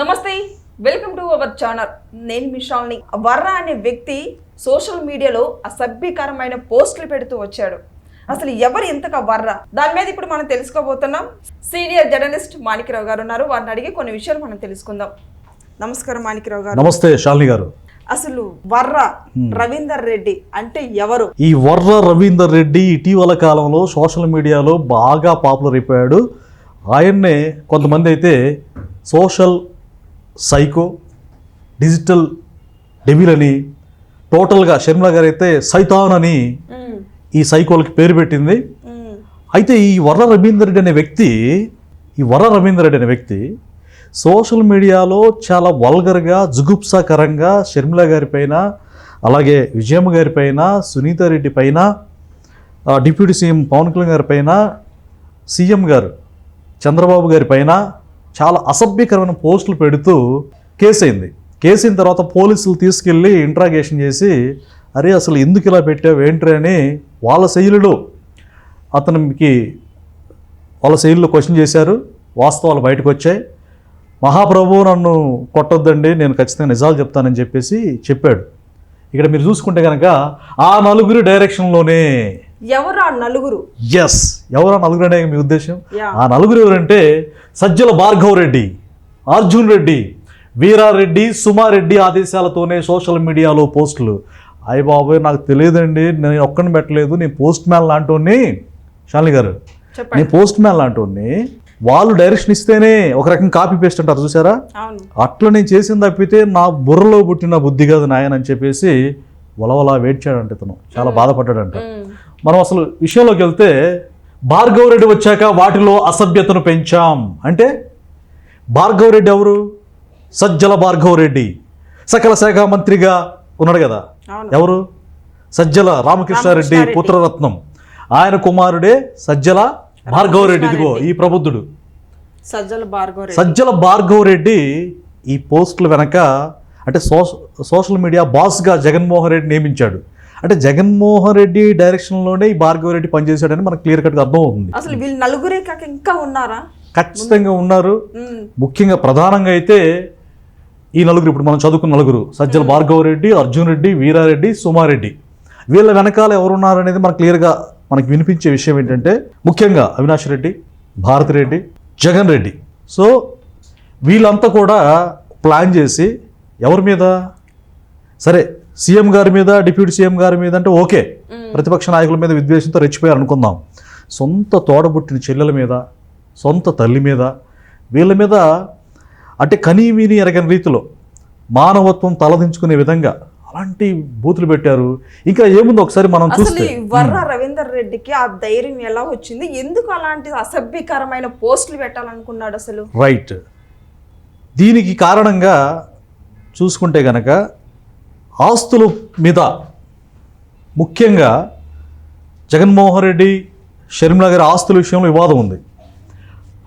నమస్తే welcome to our channel. నేను మిషాల్ని వర్రా అనే వ్యక్తి సోషల్ మీడియాలో అసభ్యకరమైన పోస్టులు పెడుతూ వచ్చాడు. అసలు ఎవరు ఎంతగా వర్రా? దాని మీద ఇప్పుడు మనం తెలుసుకోబోతున్నాం. సీనియర్ జర్నలిస్ట్ మాణిక్యరావు గారు ఉన్నారు. వారిని అడిగి కొన్ని విషయాలు మనం తెలుసుకుందాం. నమస్కారం మాణిక్యరావు గారు. నమస్తే శాలిని గారు. అసలు వర్రా రవీందర్ రెడ్డి అంటే ఎవరు? ఈ వర్ర రవీందర్ రెడ్డి ఇటీవల కాలంలో సోషల్ మీడియాలో బాగా పాపులర్ అయిపోయాడు. ఆయన్నే కొంతమంది అయితే సోషల్ సైకో డిజిటల్ డెవిల్ అని టోటల్గా షర్మిల గారు అయితే సైతాన్ అని. ఈ సైకోలకి పేరు పెట్టింది. అయితే ఈ వర్ర రవీందర్ రెడ్డి అనే వ్యక్తి ఈ వర్ర రవీందర్ రెడ్డి అనే వ్యక్తి సోషల్ మీడియాలో చాలా వల్గర్గా జుగుప్సాకరంగా షర్మిల గారి పైన అలాగే విజయమ్మ గారి పైన సునీత రెడ్డి పైన డిప్యూటీ సీఎం పవన్ కళ్యాణ్ గారి పైన సీఎం గారు చంద్రబాబు గారి పైన చాలా అసభ్యకరమైన పోస్టులు పెడుతూ కేసు అయింది కేసు అయిన తర్వాత పోలీసులు తీసుకెళ్ళి ఇంట్రాగేషన్ చేసి అరే అసలు ఎందుకు ఇలా పెట్టావు? ఏంట్రీ అని వాళ్ళ శైలిలో అతనికి వాళ్ళ శైలిలో క్వశ్చన్ చేశారు. వాస్తవాలు బయటకు వచ్చాయి. మహాప్రభు నన్ను కొట్టొద్దండి. నేను ఖచ్చితంగా నిజాలు చెప్తానని చెప్పేసి చెప్పాడు. ఇక్కడ మీరు చూసుకుంటే కనుక ఆ నలుగురి డైరెక్షన్లోనే ఎవరు నలుగురు? ఎస్ ఎవరు నలుగురు అనే మీ ఉద్దేశం? ఆ నలుగురు ఎవరంటే సజ్జల భార్గవ్ రెడ్డి అర్జున్ రెడ్డి వీరారెడ్డి సుమారెడ్డి ఆదేశాలతోనే సోషల్ మీడియాలో పోస్టులు. అయ్య బాబోయ్ నాకు తెలియదండి. నేను ఒక్కడిని పెట్టలేదు. నేను పోస్ట్ మ్యాన్ లాంటి శాలిని గారు. నేను పోస్ట్ మ్యాన్ లాంటి వాళ్ళు డైరెక్షన్ ఇస్తేనే ఒక రకం కాపీ పేస్ట్ అంటారు చూసారా? అట్లా నేను చేసింది తప్పితే నా బుర్రలో పుట్టిన బుద్ధి కాదు నాయన అని చెప్పేసి వలవలా వేడ్చాడంట ఇతను. చాలా బాధపడ్డాడంట. మనం అసలు విషయంలోకి వెళ్తే భార్గవ్ రెడ్డి వచ్చాక వాటిలో అసభ్యతను పెంచాం. అంటే భార్గవ్ రెడ్డి ఎవరు? సజ్జల భార్గవ్ రెడ్డి. సకల శాఖ మంత్రిగా ఉన్నాడు కదా. ఎవరు? సజ్జల రామకృష్ణారెడ్డి. పుత్రరత్నం. ఆయన కుమారుడే సజ్జల భార్గవ్ రెడ్డి. ఇదిగో ఈ ప్రబుద్ధుడు. సజ్జల భార్గవ సజ్జల భార్గవ్ రెడ్డి ఈ పోస్టుల వెనక అంటే సోష సోషల్ మీడియా బాస్గా జగన్మోహన్ రెడ్డి నియమించాడు. అంటే జగన్మోహన్ రెడ్డి డైరెక్షన్లోనే ఈ భార్గవ్ రెడ్డి పనిచేశాడని మనకు క్లియర్ కట్గా అర్థం అవుతుంది అసలు వీళ్ళు నలుగురే కాక ఇంకా ఉన్నారా? ఖచ్చితంగా ఉన్నారు. ముఖ్యంగా ప్రధానంగా అయితే ఈ నలుగురు ఇప్పుడు మనం చదువుకున్న నలుగురు సజ్జల భార్గవ్ రెడ్డి అర్జున్ రెడ్డి వీరారెడ్డి సుమారెడ్డి. వీళ్ళ వెనకాల ఎవరున్నారు అనేది మనకు క్లియర్గా మనకు వినిపించే విషయం ఏంటంటే ముఖ్యంగా అవినాష్ రెడ్డి భారతి రెడ్డి జగన్ రెడ్డి. సో వీళ్ళంతా కూడా ప్లాన్ చేసి ఎవరి మీద? సరే సీఎం గారి మీద డిప్యూటీ సీఎం గారి మీద అంటే ఓకే. ప్రతిపక్ష నాయకుల మీద విద్వేషంతో రెచ్చిపోయారు అనుకుందాం. సొంత తోడబుట్టిన చెల్లెల మీద సొంత తల్లి మీద వీళ్ళ మీద అంటే కనీవిని ఎరగని రీతిలో మానవత్వం తలదించుకునే విధంగా అలాంటి బూతులు పెట్టారు. ఇంకా ఏముందో ఒకసారి మనం చూస్తే? వర్ర రవీందర్ రెడ్డికి ఆ ధైర్యం ఎలా వచ్చింది? ఎందుకు అలాంటి అసభ్యకరమైన పోస్టులు పెట్టాలనుకున్నాడు అసలు? రైట్ దీనికి కారణంగా చూసుకుంటే గనక ఆస్తుల మీద ముఖ్యంగా జగన్మోహన్ రెడ్డి షర్మిల గారి ఆస్తుల విషయంలో వివాదం ఉంది.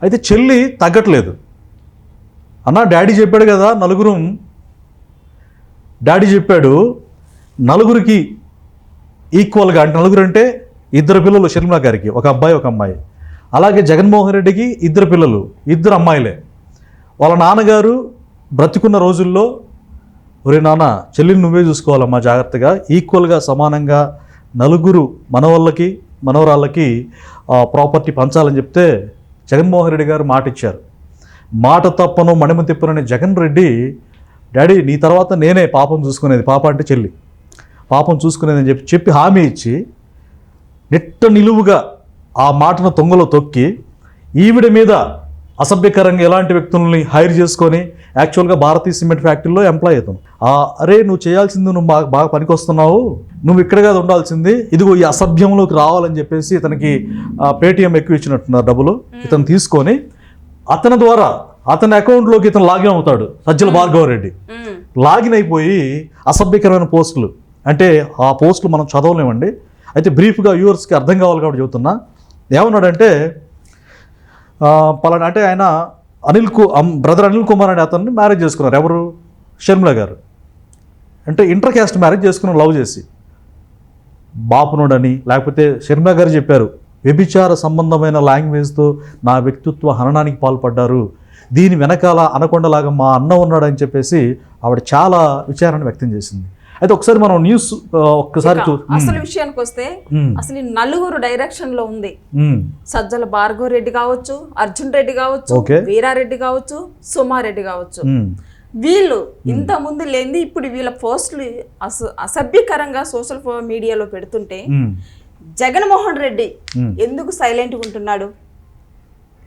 అయితే చెల్లి తగ్గట్లేదు. అన్న డాడీ చెప్పాడు కదా నలుగురు. డాడీ చెప్పాడు నలుగురికి ఈక్వల్గా అంటే నలుగురు అంటే ఇద్దరు పిల్లలు షర్మిల గారికి ఒక అబ్బాయి ఒక అమ్మాయి. అలాగే జగన్మోహన్ రెడ్డికి ఇద్దరు పిల్లలు ఇద్దరు అమ్మాయిలే. వాళ్ళ నాన్నగారు బ్రతికున్న రోజుల్లో ఒరే నాన్న చెల్లిని నువ్వే చూసుకోవాలమ్మా జాగ్రత్తగా. ఈక్వల్గా సమానంగా నలుగురు మనవాళ్ళకి మనవరాళ్ళకి ప్రాపర్టీ పంచాలని చెప్తే జగన్మోహన్ రెడ్డి గారు మాట ఇచ్చారు మాట తప్పను మణిమ తిప్పనని జగన్ రెడ్డి డాడీ నీ తర్వాత నేనే పాపం చూసుకునేది. పాప అంటే చెల్లి. పాపం చూసుకునేది అని చెప్పి చెప్పి హామీ ఇచ్చి నిట్ట నిలువుగా ఆ మాటను తొంగలో తొక్కి ఈవిడ మీద అసభ్యకరంగా ఎలాంటి వ్యక్తుల్ని హైర్ చేసుకొని యాక్చువల్గా భారతీయ సిమెంట్ ఫ్యాక్టరీలో ఎంప్లాయ్ అవుతాం. ఆ అరే నువ్వు చేయాల్సింది నువ్వు బాగా బాగా పనికొస్తున్నావు. నువ్వు ఇక్కడ కాదు ఉండాల్సింది. ఇదిగో ఈ అసభ్యంలోకి రావాలని చెప్పేసి ఇతనికి పేటిఎం ఎక్కువ ఇచ్చినట్టున్నారు డబ్బులు. ఇతను తీసుకొని అతని ద్వారా అతని అకౌంట్లోకి ఇతను లాగిన్ అవుతాడు సజ్జల భార్గవ రెడ్డి. లాగిన్ అయిపోయి అసభ్యకరమైన పోస్టులు. అంటే ఆ పోస్టులు మనం చదవలేమండి. అయితే బ్రీఫ్గా వ్యూవర్స్కి అర్థం కావాలి కాబట్టి చెబుతున్నా. ఏమన్నాడంటే పలానా అంటే ఆయన అనిల్కు బ్రదర్ అనిల్ కుమార్ అనే అతన్ని మ్యారేజ్ చేసుకున్నారు. ఎవరు? షర్మిల గారు. అంటే ఇంటర్ క్యాస్ట్ మ్యారేజ్ చేసుకుని లవ్ చేసి. బాపునుడని లేకపోతే షర్మిల గారు చెప్పారు వ్యభిచార సంబంధమైన లాంగ్వేజ్తో నా వ్యక్తిత్వ హననానికి పాల్పడ్డారు. దీని వెనకాల అనకొండలాగా మా అన్న ఉన్నాడని చెప్పేసి ఆవిడ చాలా విచారణ వ్యక్తం చేసింది. అయితే ఒకసారి మనం న్యూస్ ఒక్కసారి అసలు విషయానికి వస్తే. అసలు నలుగురు డైరెక్షన్లో ఉంది. సజ్జల భార్గవ్ రెడ్డి కావచ్చు అర్జున్ రెడ్డి కావచ్చు. వీరారెడ్డి కావచ్చు సుమారెడ్డి కావచ్చు. వీళ్ళు ఇంత ముందు లేనిది ఇప్పుడు వీళ్ళ పోస్టులు అస అసభ్యకరంగా సోషల్ మీడియాలో పెడుతుంటే. జగన్మోహన్ రెడ్డి. ఎందుకు సైలెంట్ ఉంటున్నాడు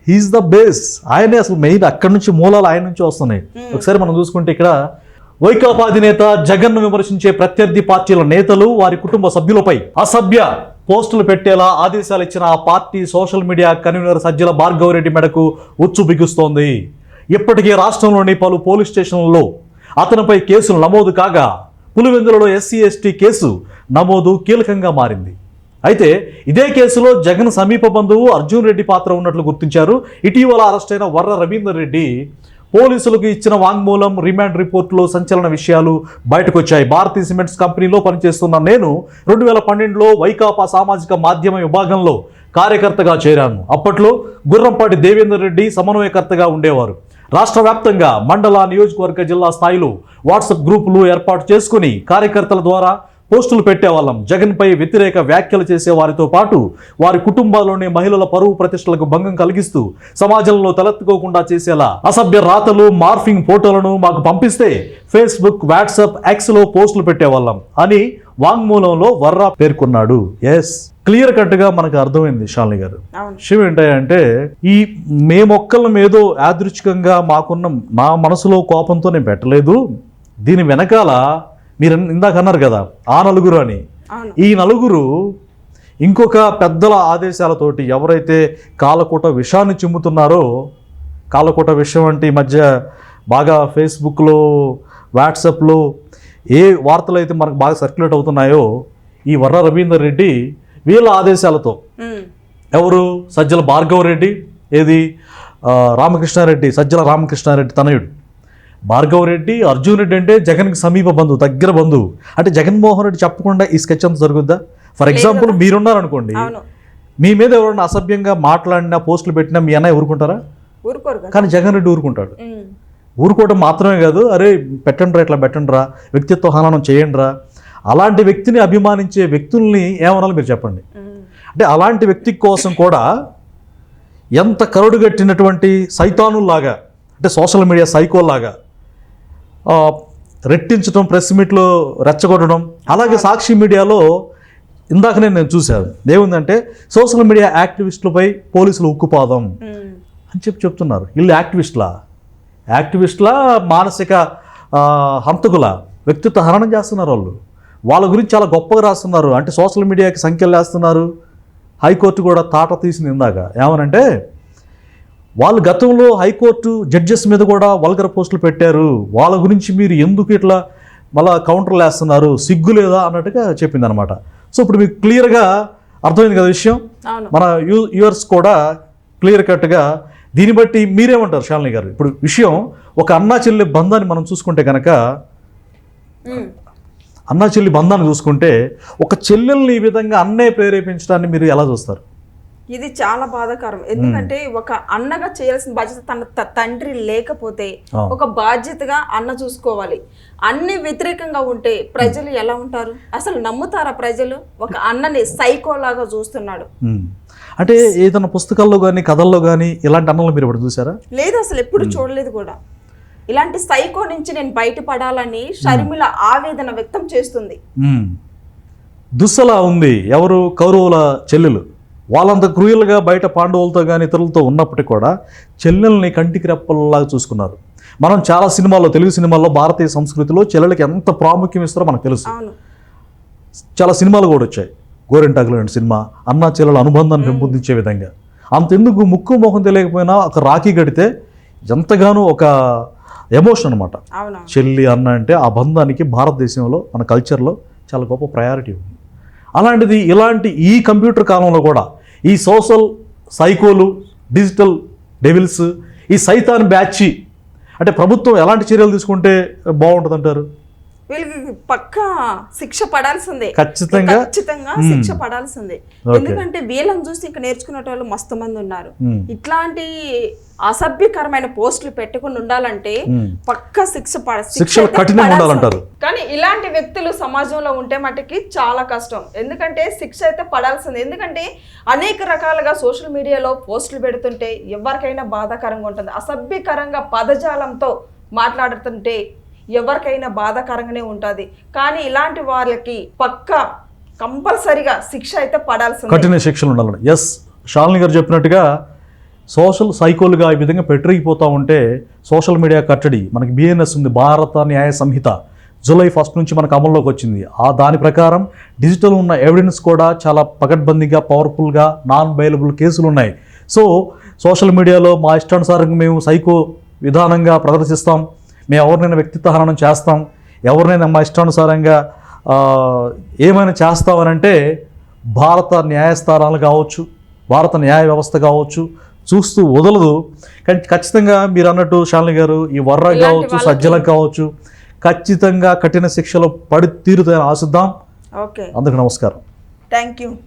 హీఈస్ ద బేస్ ఆయనే అసలు మెయిన్ అక్కడి నుంచి మూలాలు ఆయన నుంచి వస్తున్నాయి ఒకసారి మనం చూసుకుంటే ఇక్కడ వైకాపా అధినేత జగన్ను విమర్శించే ప్రత్యర్థి పార్టీల నేతలు వారి కుటుంబ సభ్యులపై అసభ్య పోస్టులు పెట్టేలా ఆదేశాలు ఇచ్చిన ఆ party social media convener Sajjala Bhargava Reddy మెడకు ఉచ్చు బిగుస్తోంది. ఇప్పటికే రాష్ట్రంలోని పలు పోలీస్ స్టేషన్లలో అతనిపై కేసులు నమోదు కాగా పులివెందులలో ఎస్సీ ఎస్టీ కేసు నమోదు కీలకంగా మారింది. అయితే ఇదే కేసులో జగన్ సమీప బంధువు అర్జున్ రెడ్డి పాత్ర ఉన్నట్లు గుర్తించారు. ఇటీవల అరెస్టైన వర్ర రవీందర్ రెడ్డి పోలీసులకు ఇచ్చిన వాంగ్మూలం రిమాండ్ రిపోర్టులో సంచలన విషయాలు బయటకొచ్చాయి. భారతీ సిమెంట్స్ కంపెనీలో పనిచేస్తున్న నేను రెండు వేల పన్నెండులో వైకాపా సామాజిక మాధ్యమ విభాగంలో కార్యకర్తగా చేరాను. అప్పట్లో గుర్రంపాటి దేవేందర్ రెడ్డి సమన్వయకర్తగా ఉండేవారు. రాష్ట్ర వ్యాప్తంగా మండల నియోజకవర్గ జిల్లా స్థాయిలో వాట్సాప్ గ్రూపులు ఏర్పాటు చేసుకుని కార్యకర్తల ద్వారా పోస్టులు పెట్టేవాళ్ళం. జగన్పై వ్యతిరేక వ్యాఖ్యలు చేసే వారితో పాటు వారి కుటుంబాల్లోని మహిళల పరువు ప్రతిష్టలకు భంగం కలిగిస్తూ సమాజంలో తలెత్తుకోకుండా చేసేలా అసభ్య రాతలు మార్ఫింగ్ ఫోటోలను మాకు పంపిస్తే ఫేస్బుక్ వాట్సాప్ ఎక్స్లో పోస్టులు పెట్టేవాళ్ళం అని వాంగ్మూలంలో వర్రా పేర్కొన్నాడు. ఎస్ క్లియర్ కట్గా మనకు అర్థమైంది శాలిని గారు. విషయం ఏంటంటే ఈ మేమొక్కళ్ళం ఏదో యాదృచ్ఛికంగా మాకున్న నా మనసులో కోపంతో నేను పెట్టలేదు. దీని వెనకాల మీరు ఇందాక అన్నారు కదా ఆ నలుగురు అని. ఈ నలుగురు ఇంకొక పెద్దల ఆదేశాలతోటి ఎవరైతే కాలకూట విషాన్ని చిమ్ముతున్నారో కాలకూట విషయం అంటే ఈ మధ్య బాగా ఫేస్బుక్లో వాట్సాప్లో ఏ వార్తలు అయితే మనకు బాగా సర్క్యులేట్ అవుతున్నాయో ఈ వర్ర రవీందర్ రెడ్డి వీళ్ళ ఆదేశాలతో. ఎవరు? సజ్జల భార్గవ రెడ్డి ఏది? రామకృష్ణారెడ్డి సజ్జల రామకృష్ణారెడ్డి తనయుడు. భార్గవ రెడ్డి అర్జున్ రెడ్డి అంటే జగన్కి సమీప బంధువు దగ్గర బంధువు. అంటే జగన్మోహన్ రెడ్డి చెప్పకుండా ఈ స్కెచ్ అంతా జరుగుద్దా? ఫర్ ఎగ్జాంపుల్ మీరున్నారనుకోండి మీ మీద ఎవరైనా అసభ్యంగా మాట్లాడినా పోస్టులు పెట్టినా మీ అన్నయ్య ఊరుకుంటారా? ఊరుకోరు కానీ జగన్ రెడ్డి ఊరుకుంటాడు. ఊరుకోవడం మాత్రమే కాదు అరే పెట్టండి రా ఇట్లా పెట్టండి రా వ్యక్తిత్వ హననం చేయండి రా అలాంటి వ్యక్తిని అభిమానించే వ్యక్తుల్ని ఏమనాలి మీరు చెప్పండి. అంటే అలాంటి వ్యక్తి కోసం కూడా ఎంత కరుడుగట్టినటువంటి సైతానుల్లాగా అంటే సోషల్ మీడియా సైకోల్లాగా రెట్టించడం ప్రెస్ మీట్లో రెచ్చగొట్టడం అలాగే సాక్షి మీడియాలో ఇందాకనే నేను చూశాను. ఏముందంటే సోషల్ మీడియా యాక్టివిస్టులపై పోలీసులు ఉక్కుపాదం అని చెప్పి చెప్తున్నారు. వీళ్ళు యాక్టివిస్టులా? యాక్టివిస్టులా మానసిక హంతకుల? వ్యక్తిత్వ హరణం చేస్తున్నారు వాళ్ళు. వాళ్ళ గురించి చాలా గొప్పగా రాస్తున్నారు. అంటే సోషల్ మీడియాకి సంఖ్యలు వేస్తున్నారు. హైకోర్టు కూడా తాట తీసింది ఇందాక. ఏమనంటే వాళ్ళు గతంలో హైకోర్టు జడ్జెస్ మీద కూడా వల్గర్ పోస్టులు పెట్టారు. వాళ్ళ గురించి మీరు ఎందుకు ఇట్లా మళ్ళా కౌంటర్లు వేస్తున్నారు సిగ్గు లేదా అన్నట్టుగా చెప్పింది అనమాట సో ఇప్పుడు మీకు క్లియర్గా అర్థమైంది కదా విషయం? మన యూ యూవర్స్ కూడా క్లియర్ కట్గా దీన్ని బట్టి మీరేమంటారు శాలిని గారు? ఇప్పుడు విషయం ఒక అన్నా చెల్లి బంధాన్ని మనం చూసుకుంటే కనుక. అన్నా చెల్లి బంధాన్ని చూసుకుంటే ఒక చెల్లెల్ని ఈ విధంగా అన్నయ్య ప్రేరేపించడాన్ని మీరు ఎలా చూస్తారు? ఇది చాలా బాధాకరం. ఎందుకంటే ఒక అన్నగా చేయాల్సిన బాధ్యత తన తండ్రి లేకపోతే. ఒక బాధ్యతగా అన్న చూసుకోవాలి. అన్ని వ్యతిరేకంగా ఉంటే ప్రజలు ఎలా ఉంటారు? అసలు నమ్ముతారా ప్రజలు? ఒక అన్నని సైకోలాగా చూస్తున్నాడు. అంటే ఏదైనా పుస్తకాల్లో కానీ కథల్లో కానీ ఇలాంటి అన్నలు మీరు ఇప్పుడు చూసారా? లేదు అసలు ఎప్పుడు చూడలేదు కూడా. ఇలాంటి సైకో నుంచి నేను బయటపడాలని షర్మిల ఆవేదన వ్యక్తం చేస్తుంది. దుస్సలా ఉంది ఎవరు? కౌరవుల చెల్లెలు. వాళ్ళంత క్రూయల్గా బయట పాండవులతో కానీ ఇతరులతో ఉన్నప్పటికీ కూడా చెల్లెల్ని కంటికి రెప్పల్లాగా చూసుకున్నారు. మనం చాలా సినిమాల్లో తెలుగు సినిమాల్లో భారతీయ సంస్కృతిలో చెల్లెలకి ఎంత ప్రాముఖ్యం ఇస్తారో మనకు తెలుసు. చాలా సినిమాలు కూడా వచ్చాయి. గోరెంటాకులు లాంటి సినిమా అన్న చెల్లెల అనుబంధాన్ని పెంపొందించే విధంగా. అంతెందుకు ముక్కు మొహం తెలియకపోయినా ఒక రాఖీ కడితే ఎంతగానో ఒక ఎమోషన్ అనమాట చెల్లి అన్న అంటే ఆ బంధానికి భారతదేశంలో మన కల్చర్లో చాలా గొప్ప ప్రయారిటీ ఉంది. అలాంటిది ఇలాంటి ఈ కంప్యూటర్ కాలంలో కూడా ఈ సోషల్ సైకోలు డిజిటల్ డెవిల్స్ ఈ సైతాన్ బ్యాచ్ అంటే ప్రభుత్వం ఎలాంటి చర్యలు తీసుకుంటే బాగుంటుంది అంటారు వీళ్ళకి పక్కా శిక్ష పడాల్సిందే ఖచ్చితంగా ఖచ్చితంగా. శిక్ష పడాల్సిందే. ఎందుకంటే వీళ్ళని చూసి ఇంకా నేర్చుకునే వాళ్ళు మస్తు మంది ఉన్నారు. ఇట్లాంటి అసభ్యకరమైన పోస్టులు పెట్టకుండా ఉండాలంటే. పక్కా శిక్ష పడ శిక్ష శిక్షలు అయితే కఠినంగా పడాల్సిందే. ఉండాలంటారు. కానీ ఇలాంటి వ్యక్తులు సమాజంలో ఉంటే మటుకి చాలా కష్టం ఎందుకంటే శిక్ష అయితే పడాల్సింది ఎందుకంటే అనేక రకాలుగా సోషల్ మీడియాలో పోస్టులు పెడుతుంటే ఎవరికైనా బాధాకరంగా ఉంటుంది అసభ్యకరంగా పదజాలంతో మాట్లాడుతుంటే ఎవరికైనా బాధాకరంగానే ఉంటుంది. కానీ ఇలాంటి వాళ్ళకి పక్క కంపల్సరిగా శిక్ష అయితే పడాల్సి కఠిన శిక్షలు ఉండాలని ఎస్ షాలిని గారు చెప్పినట్టుగా సోషల్ సైకోలుగా ఈ విధంగా పెట్టరిగిపోతూ ఉంటే సోషల్ మీడియా కట్టడి మనకి బిఎన్ఎస్ ఉంది భారత న్యాయ సంహిత జూలై ఫస్ట్ నుంచి మనకు అమల్లోకి వచ్చింది. ఆ దాని ప్రకారం డిజిటల్ ఉన్న ఎవిడెన్స్ కూడా చాలా పకడ్బందీగా పవర్ఫుల్గా నాన్ అవైలబుల్ కేసులు ఉన్నాయి. సో సోషల్ మీడియాలో మా ఇష్టానుసారంగా మేము సైకో విధానంగా ప్రదర్శిస్తాం. మేము ఎవరినైనా వ్యక్తిత్వ హననం చేస్తాం ఎవరినైనా మా ఇష్టానుసారంగా ఏమైనా చేస్తామనంటే భారత న్యాయస్థానాలు కావచ్చు భారత న్యాయ వ్యవస్థ కావచ్చు చూస్తూ వదలదు. కానీ ఖచ్చితంగా మీరు అన్నట్టు శాలిని గారు ఈ వర్ర కావచ్చు సజ్జలకు కావచ్చు ఖచ్చితంగా కఠిన శిక్షలు పడి తీరుతాయని ఆశిద్దాం. ఓకే. అందుకు నమస్కారం. Thank you.